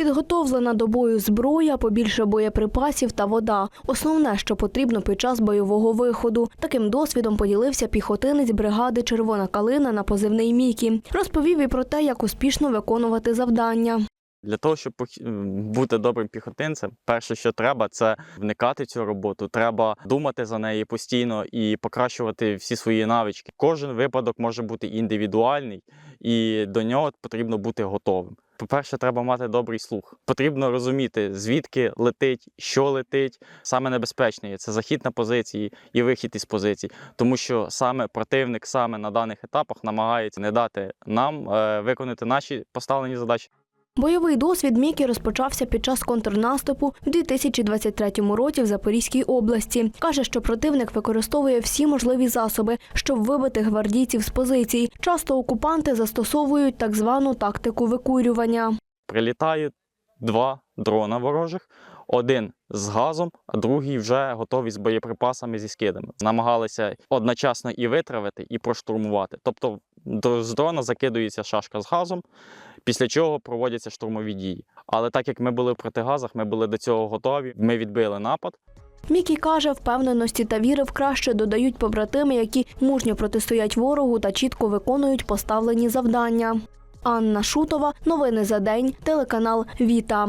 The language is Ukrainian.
Підготовлена до бою зброя, побільше боєприпасів та вода. Основне, що потрібно під час бойового виходу. Таким досвідом поділився піхотинець бригади Червона калина на позивний Мікі. Розповів і про те, як успішно виконувати завдання. Для того, щоб пох- бути добрим піхотинцем, перше, що треба, це вникати в цю роботу. Треба думати за неї постійно і покращувати всі свої навички. Кожен випадок може бути індивідуальний, і до нього потрібно бути готовим. По-перше, треба мати добрий слух. Потрібно розуміти, звідки летить, що летить. Саме небезпечне є це захід на позиції і вихід із позицій, тому що саме противник саме на даних етапах намагається не дати нам е, виконати наші поставлені задачі. Бойовий досвід Мікі розпочався під час контрнаступу в 2023 році в Запорізькій області. Каже, що противник використовує всі можливі засоби, щоб вибити гвардійців з позицій. Часто окупанти застосовують так звану тактику викурювання. Прилітають два дрона ворожих, один з газом, а другий вже готовий з боєприпасами зі скидами. Намагалися одночасно і витравити, і проштурмувати. Тобто з дрона закидується шашка з газом, після чого проводяться штурмові дії. Але так як ми були в протигазах, ми були до цього готові. Ми відбили напад. Мікі каже, впевненості та віри в краще додають побратими, які мужньо протистоять ворогу та чітко виконують поставлені завдання. Анна Шутова, новини за день, телеканал Віта.